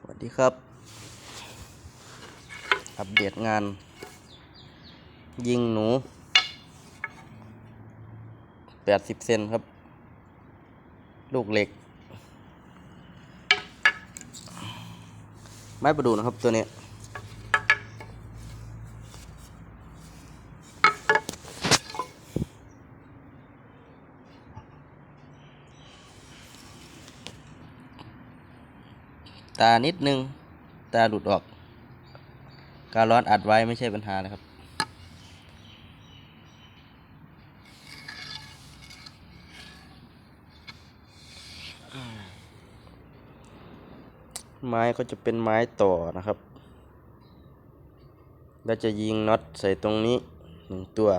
สวัสดีครับ อัปเดตงาน ยิงหนู 80 เซนครับ ลูกเหล็ก ไม้ประดูนะครับตัวนี้ ตานิดนึง ตาหลุดออก การร้อนอัดไว้ไม่ใช่ปัญหานะครับ ไม้ก็จะเป็นไม้ต่อนะครับแล้วจะยิงน็อตใส่ตรงนี้หนึ่งตัว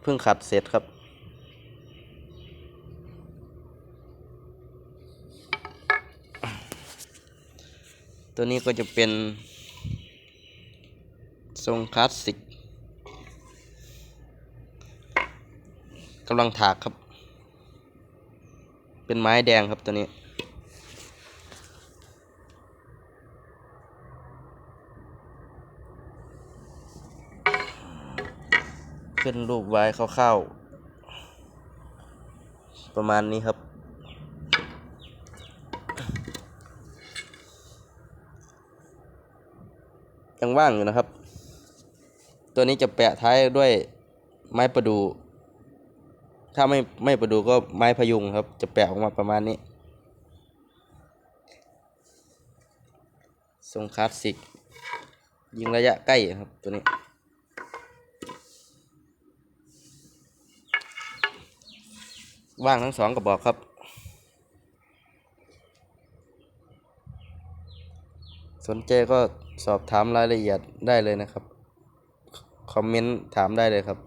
เพิ่งขัดเสร็จครับ ตัวนี้ก็จะเป็นทรงคลาสสิกกำลังถากครับ เป็นไม้แดงครับตัวนี้ขึ้นรูปไว้คร่าวๆประมาณนี้ครับ ยังว่างอยู่นะครับ ตัวนี้จะแปะท้ายด้วยไม้ประดู ถ้าไม่ไม่ประดูก็ไม้พยุงครับ จะแปะออกมาประมาณนี้ ทรงคลาสสิก ยิงระยะใกล้ครับตัวนี้ว่างทั้งสองกระบอกครับ สนใจก็ สอบถามรายละเอียดได้เลยนะครับ คอมเมนต์ถามได้เลยครับ